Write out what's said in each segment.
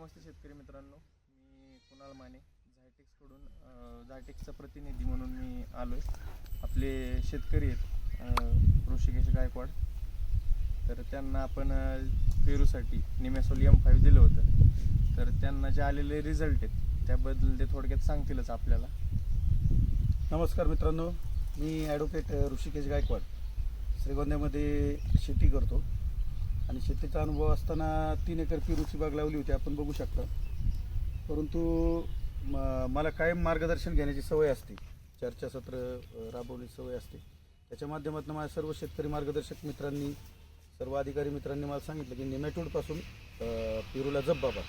नमस्ते शेतकरी मित्रांनो. मी कुणाल माने झायटेक्सकडून झायटेक्सचा प्रतिनिधी म्हणून मी आलो आहे आपले शेतकरी आहेत ऋषिकेश गायकवाड. तर त्यांना आपण पेरूसाठी निमेसोल एम फाईव्ह दिलं होतं. तर त्यांना जे आलेले रिझल्ट आहेत त्याबद्दल ते थोडक्यात सांगतीलच आपल्याला. नमस्कार मित्रांनो मी ॲडव्होकेट ऋषिकेश गायकवाड. श्रीगोंद्यामध्ये शेती करतो. आणि शेतीचा अनुभव असताना तीन एकर पेरूची बाग लावली होती आपण बघू शकता. परंतु म- मला कायम मार्गदर्शन घेण्याची सवय असते. चर्चासत्र राबवण्याची सवय असते. त्याच्या माध्यमातून माझ्या सर्व शेतकरी मार्गदर्शक मित्रांनी सर्व अधिकारी मित्रांनी मला सांगितलं की निमॅटोडपासून पेरूला जप बाबा.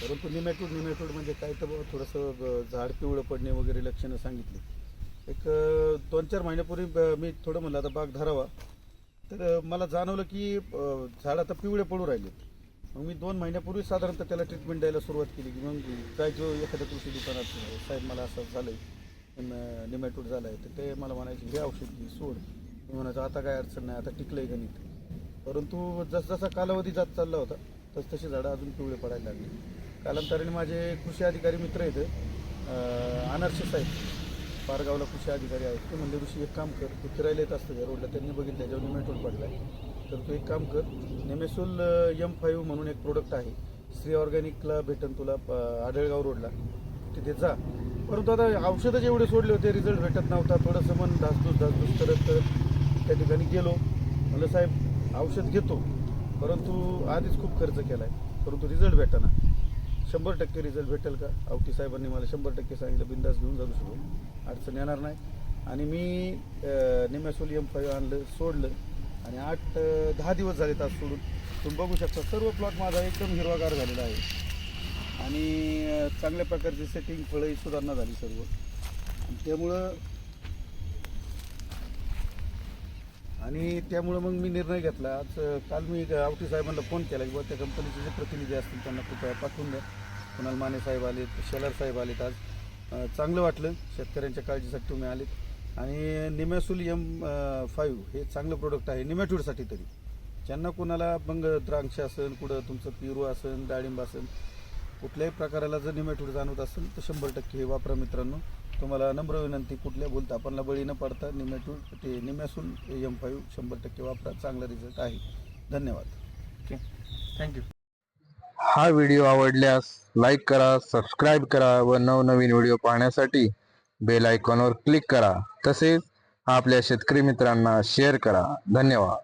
परंतु निमॅटोड निमॅटोड म्हणजे काय तर बाबा थोडंसं झाड पिवळं पडणे वगैरे लक्षणं सांगितली. एक दोन चार महिन्यापूर्वी मी थोडं म्हणलं आता बाग धरावा. तर मला जाणवलं की झाड आता पिवळे पडू राहिलेत. मग मी दोन महिन्यापूर्वी साधारणतः त्याला ट्रीटमेंट द्यायला सुरुवात केली की मग काय जो एखाद्या कृषी दुकानात साहेब मला असं झालं आहे निमॅटोड झालं आहे तर ते मला म्हणायचे हे औषध घे सोड. मी म्हणायचं आता काय अडचण नाही आता टिकलंय गणित. परंतु जसजसा कालावधी जात चालला होता तस तशी झाडं अजून पिवळे पडायला लागली. कालांतराने माझे कृषी अधिकारी मित्र आहेत अनारसे साहेब. पारगावला कृषी अधिकारी आहेत. ते म्हणले ऋषी एक काम कर. तू फिरायला येत असतं त्या रोडला. त्यांनी बघितलं त्याच्यावर निमेटोल पडलाय. तर तू एक काम कर. नेमेसोल एम फाईव्ह म्हणून एक प्रोडक्ट आहे. श्री ऑर्गॅनिकला भेटन तुला प- आढळगाव रोडला. तिथे जा. परंतु आता औषधं जेवढे सोडले होते रिझल्ट भेटत नव्हता. थोडंसं मन धासधूस धासधूस करत करत त्या ठिकाणी गेलो. म्हणलं साहेब औषध घेतो. परंतु आधीच खूप खर्च केला आहे परंतु रिझल्ट भेटाना. शंभर टक्के रिझल्ट भेटेल का? आवटी साहेबांनी मला शंभर टक्के सांगितलं बिंदास घेऊन जाऊ शकतो अडचण येणार नाही. आणि मी निम्यासोल एम फाईव्ह आणलं सोडलं. आणि आठ दहा दिवस झाले तास सोडून. तुम्ही बघू शकता सर्व प्लॉट माझा एकदम हिरवागार झालेला आहे. आणि चांगल्या प्रकारची सेटिंग फळंही सुधारणा झाली सर्व. त्यामुळं आणि त्यामुळं मग मी निर्णय घेतला. आज काल मी आवटी साहेबांना फोन केला की बुवा त्या कंपनीचे जे प्रतिनिधी असतील त्यांना कृपया पाठवून द्या. कुणाल माने साहेब आलेत शेलार साहेब आलेत आज. चांगलं वाटलं. शेतकऱ्यांच्या काळजीसाठी तुम्ही आलेत. आणि निमॅसुल एम फाईव्ह हे चांगलं प्रोडक्ट आहे निमॅट्यूडसाठी तरी. ज्यांना कोणाला मग द्राक्ष असेल कुठं तुमचं पिरू असेल डाळिंब असेल कुठल्याही प्रकाराला जर निमॅट्यूड जाणवत असेल तर शंभर टक्के हे वापरा मित्रांनो. तुम्हाला नम्र विनंती कुठल्या बोलता आपणला बळी न पडता निमॅट्यूड ते निमॅसूल एम फाईव्ह शंभर टक्के वापरा चांगला रिझल्ट आहे. धन्यवाद. ओके. थँक्यू हा व्हिडिओ आवडल्यास लाईक करा सबस्क्राईब करा व नवनवीन व्हिडिओ पाहण्यासाठी बेल आयकॉनवर क्लिक करा. तसेच आपल्या शेतकरी मित्रांना शेअर करा. धन्यवाद.